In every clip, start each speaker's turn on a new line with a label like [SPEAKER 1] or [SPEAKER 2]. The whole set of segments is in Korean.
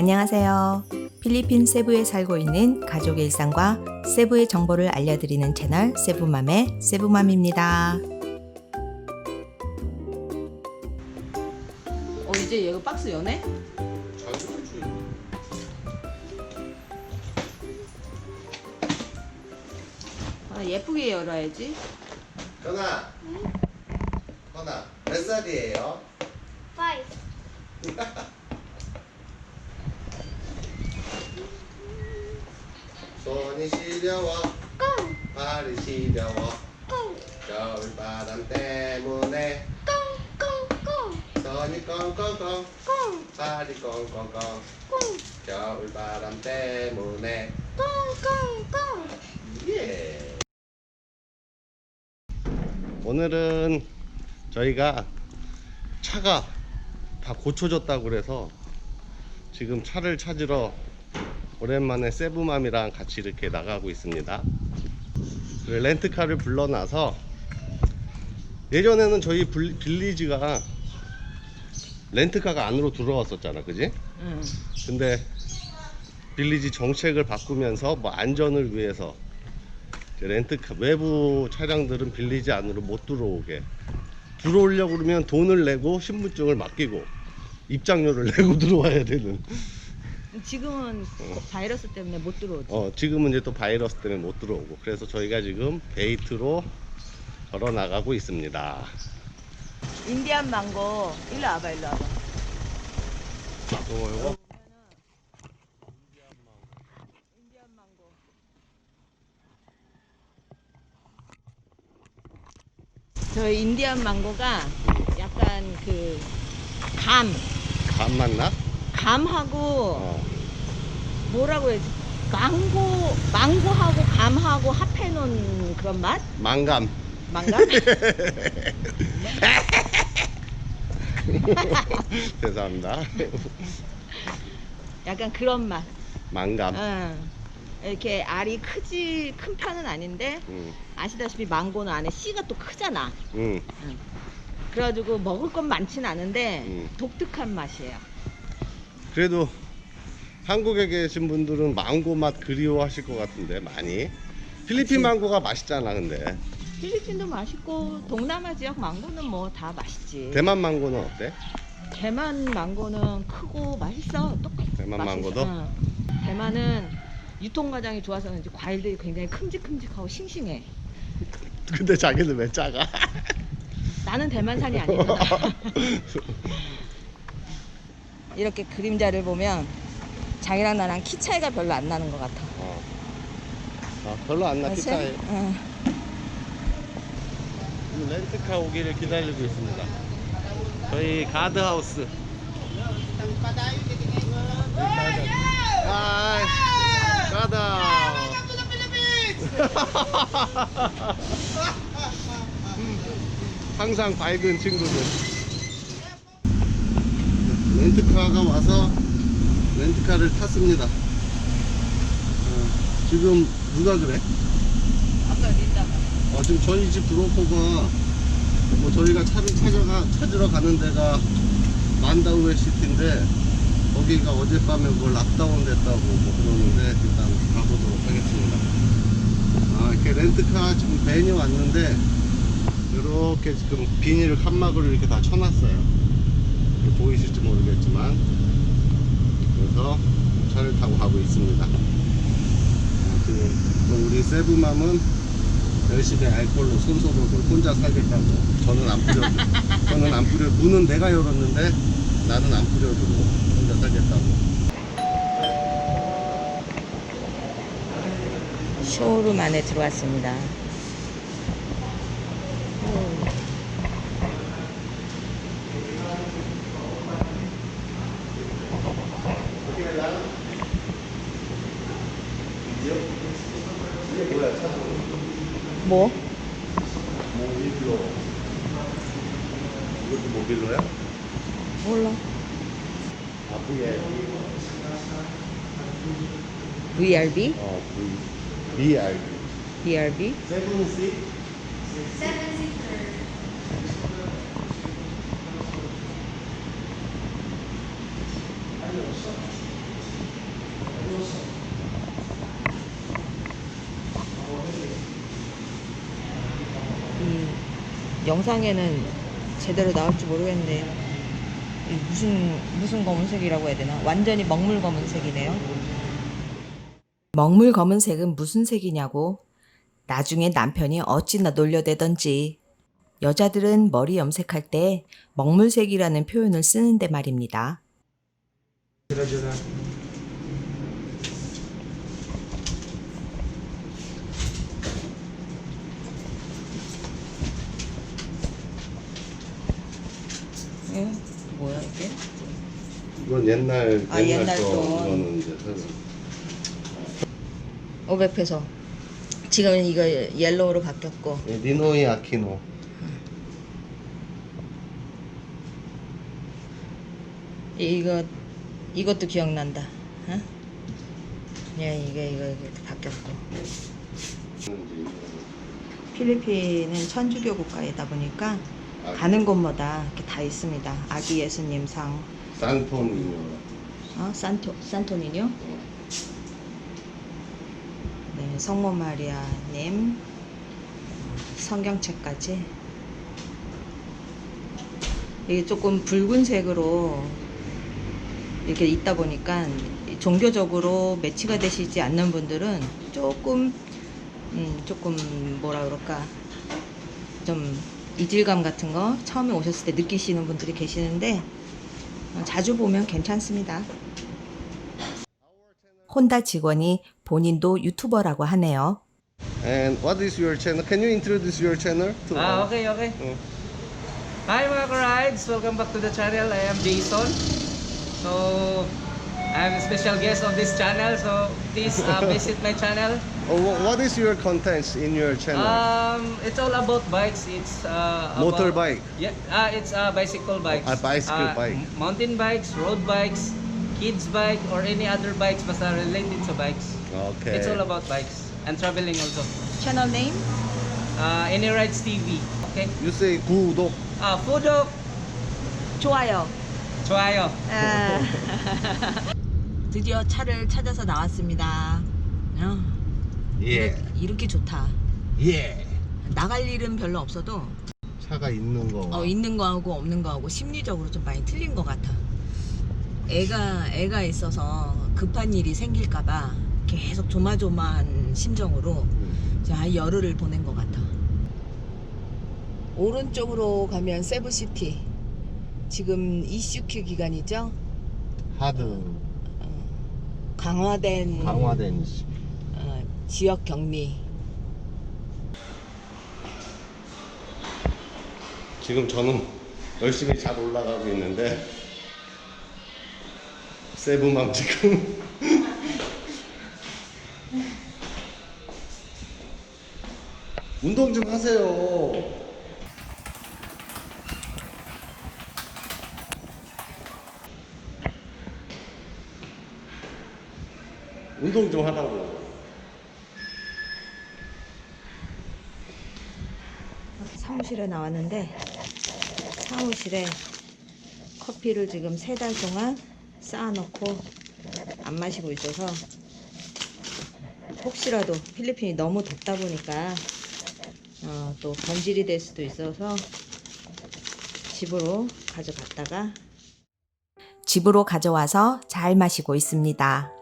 [SPEAKER 1] 안녕하세요. 필리핀 세부에 살고 있는 가족의 일상과 세부의 정보를 알려드리는 채널 세부맘의 세부맘입니다.
[SPEAKER 2] 어 이제 얘가 박스?
[SPEAKER 3] 자연스럽지.
[SPEAKER 2] 아, 예쁘게 열어야지.
[SPEAKER 3] 현아. 현아, 몇 살이에요?
[SPEAKER 4] Five.
[SPEAKER 3] 손이 시려워, 발이 시려워, 겨울바람 때문에
[SPEAKER 4] go,
[SPEAKER 3] 손이 꽁꽁꽁, 발이 꽁꽁꽁, 겨울바람 때문에
[SPEAKER 4] go.
[SPEAKER 3] 예. 오늘은 저희가 차가 다 고쳐졌다고 그래서 지금 차를 찾으러 오랜만에 세부맘이랑 같이 이렇게 나가고 있습니다. 그래, 렌트카를 불러놔서 예전에는 저희 불- 빌리지가 렌트카가 안으로 들어왔었잖아, 그지?
[SPEAKER 2] 응.
[SPEAKER 3] 근데 빌리지 정책을 바꾸면서 뭐 안전을 위해서 렌트카 외부 차량들은 빌리지 안으로 못 들어오게 들어오려고 그러면 돈을 내고 신분증을 맡기고 입장료를 내고 들어와야 되는
[SPEAKER 2] 지금은 바이러스 때문에 못 들어오지.
[SPEAKER 3] 어 지금은 이제 또 바이러스 때문에 못 들어오고 그래서 저희가 지금 베이트로 걸어 나가고 있습니다
[SPEAKER 2] 인디안 망고. 일로 와봐, 일로 와봐.
[SPEAKER 3] 어, 이거
[SPEAKER 2] 인디안 망고. 저 인디안 망고가 약간 그 감,
[SPEAKER 3] 감 맞나?
[SPEAKER 2] 감하고
[SPEAKER 3] 어
[SPEAKER 2] 뭐라고 해야지? 망고, 망고하고 감하고 합해놓은 그런 맛?
[SPEAKER 3] 망감
[SPEAKER 2] 망감?
[SPEAKER 3] 죄송합니다
[SPEAKER 2] 약간 그런 맛.
[SPEAKER 3] 망감
[SPEAKER 2] 응. 이렇게 알이 크지 큰 편은 아닌데
[SPEAKER 3] 음,
[SPEAKER 2] 아시다시피 망고는 안에 씨가 또 크잖아.
[SPEAKER 3] 음.
[SPEAKER 2] 그래가지고 먹을 건 많진 않은데
[SPEAKER 3] 음.
[SPEAKER 2] 독특한 맛이에요.
[SPEAKER 3] 그래도 한국에 계신 분들은 망고 맛 그리워하실 것 같은데 많이 필리핀. 망고가 맛있잖아 근데
[SPEAKER 2] 필리핀도 맛있고 동남아 지역 망고는 뭐 다 맛있지.
[SPEAKER 3] 대만 망고는 어때?
[SPEAKER 2] 대만 망고는 크고 맛있어. 똑같.
[SPEAKER 3] 대만. 망고도?
[SPEAKER 2] 응. 대만은 유통 과정이 좋아서 그런지 과일들이 굉장히 큼직큼직하고 싱싱해.
[SPEAKER 3] 근데 자기는 왜 작아?
[SPEAKER 2] 나는 대만산이 아니잖아. 이렇게 그림자를 보면 자기랑 나랑 키 차이가 별로 안 나는 것 같아.
[SPEAKER 3] 어. 아, 별로 안 나기
[SPEAKER 2] 그치?
[SPEAKER 3] 차이
[SPEAKER 2] 응.
[SPEAKER 3] 렌트카 오기를 기다리고 있습니다 저희 가드하우스 하이 가다 항상 밝은 친구들 렌트카가 와서 렌트카를 탔습니다 어, 지금 누가 그래?
[SPEAKER 2] 아까 린다가.
[SPEAKER 3] 어, 지금 저희 집 브로커가 뭐 저희가 차를 찾아가, 찾으러 가는 데가 만다우에 시티인데 거기가 어젯밤에 뭐 락다운 됐다고 뭐 그러는데 일단 가보도록 하겠습니다. 아, 이렇게 렌트카 지금 밴이 왔는데 이렇게 지금 비닐 칸막을 이렇게 다 쳐놨어요. 보이실지 모르겠지만 그래서 차를 타고 가고 있습니다. 아, 지금 또 우리 세부맘은 열심히 알콜로 손소독을 혼자 살겠다고 저는 안 뿌려 저는 안 뿌려 문은 내가 열었는데 나는 안 뿌려주고 혼자 살겠다고
[SPEAKER 2] 쇼룸 안에 들어왔습니다.
[SPEAKER 3] 이게 뭐야 차
[SPEAKER 2] 뭐?
[SPEAKER 3] 모빌로 이것도 모빌로야?
[SPEAKER 2] 몰라.
[SPEAKER 3] 아 VI
[SPEAKER 2] VRB?
[SPEAKER 3] 어 V BR
[SPEAKER 2] BRB?
[SPEAKER 3] 세븐 시
[SPEAKER 2] 영상에는 제대로 나올지 모르겠는데 이 무슨 무슨 검은색이라고 해야 되나? 완전히 먹물 검은색이네요.
[SPEAKER 1] 먹물 검은색은 무슨 색이냐고? 나중에 남편이 어찌나 놀려대던지. 여자들은 머리 염색할 때 먹물색이라는 표현을 쓰는데 말입니다.
[SPEAKER 2] 예? 뭐야 이게?
[SPEAKER 3] 이건 옛날
[SPEAKER 2] 아, 옛날
[SPEAKER 3] 거
[SPEAKER 2] 돈.
[SPEAKER 3] 이거는 이제 새로
[SPEAKER 2] 500페소. 지금 은 이거 옐로우로 바뀌었고
[SPEAKER 3] 이 니노이 아키노
[SPEAKER 2] 이거 이것도 기억난다. 어? 예, 이게 이거 이게 바뀌었고. 필리핀은 천주교 국가이다 보니까
[SPEAKER 3] 아,
[SPEAKER 2] 가는 곳마다 이렇게 다 있습니다. 아기 예수님 상,
[SPEAKER 3] 산토니노
[SPEAKER 2] 어? 산토 산토니뇨, 네, 성모 마리아님, 성경책까지. 이게 조금 붉은색으로 이렇게 있다 보니까 종교적으로 매치가 되시지 않는 분들은 조금 음, 조금 뭐라 그럴까 좀 이질감 같은 거 처음에 오셨을 때 느끼시는 분들이 계시는데 어, 자주 보면 괜찮습니다.
[SPEAKER 1] 혼다 직원이 본인도 유튜버라고 하네요.
[SPEAKER 3] And what is your channel? Can you introduce your channel? To
[SPEAKER 5] Ah, okay, okay.
[SPEAKER 3] Oh.
[SPEAKER 5] Hi mga rides welcome back to the channel. I am Jason. So, I'm a special guest of this channel. So, please uh, visit my channel.
[SPEAKER 3] Oh, wha- what is your contents in your channel?
[SPEAKER 5] Um, it's all about bikes. It's uh, about-
[SPEAKER 3] Motorbike?
[SPEAKER 5] Yeah, uh, it's uh, bicycle bikes.
[SPEAKER 3] Ah, bicycle
[SPEAKER 5] Uh,
[SPEAKER 3] bike.
[SPEAKER 5] m- Mountain bikes, road bikes, kids bike, or any other bikes basta related to bikes.
[SPEAKER 3] okay.
[SPEAKER 5] It's all about bikes and traveling also.
[SPEAKER 2] 채널 네임?
[SPEAKER 5] Uh, any rides TV. Okay.
[SPEAKER 3] You say 구독.
[SPEAKER 5] Ah, Fudok.
[SPEAKER 2] 좋아요.
[SPEAKER 5] 좋아요.
[SPEAKER 2] 아. 드디어 차를 찾아서 나왔습니다. 어,
[SPEAKER 3] 예.
[SPEAKER 2] 이렇게 좋다.
[SPEAKER 3] 예.
[SPEAKER 2] 나갈 일은 별로 없어도
[SPEAKER 3] 차가 있는 거.
[SPEAKER 2] 어, 있는 거하고 없는 거하고 심리적으로 좀 많이 틀린 것 같아. 애가 애가 있어서 급한 일이 생길까봐 계속 조마조마한 심정으로
[SPEAKER 3] 음.
[SPEAKER 2] 자 열흘을 보낸 것 같아. 오른쪽으로 가면 세부시티. 지금 이슈큐 기간이죠.
[SPEAKER 3] 하드
[SPEAKER 2] 강화된
[SPEAKER 3] 강화된 시-
[SPEAKER 2] 어, 지역 격리.
[SPEAKER 3] 지금 저는 열심히 잘 올라가고 있는데 세부맘 지금 운동 좀 하세요. 운동 좀 하라고.
[SPEAKER 2] 사무실에 나왔는데 사무실에 커피를 지금 세 달 동안 쌓아놓고 안 마시고 있어서 혹시라도 필리핀이 너무 덥다 보니까 어, 또 변질이 될 수도 있어서 집으로 가져갔다가
[SPEAKER 1] 집으로 가져와서 잘 마시고 있습니다.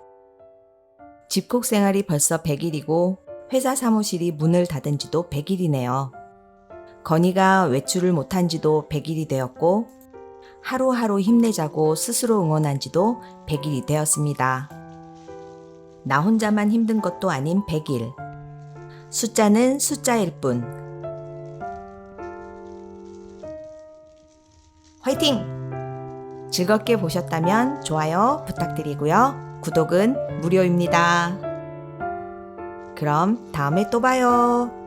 [SPEAKER 1] 집콕 생활이 벌써 100일이고 회사 사무실이 문을 닫은 지도 100일이네요. 건이가 외출을 못한 지도 100일이 되었고 하루하루 힘내자고 스스로 응원한 지도 100일이 되었습니다. 나 혼자만 힘든 것도 아닌 100일. 숫자는 숫자일 뿐. 화이팅! 즐겁게 보셨다면 좋아요 부탁드리고요. 구독은 무료입니다. 그럼 다음에 또 봐요.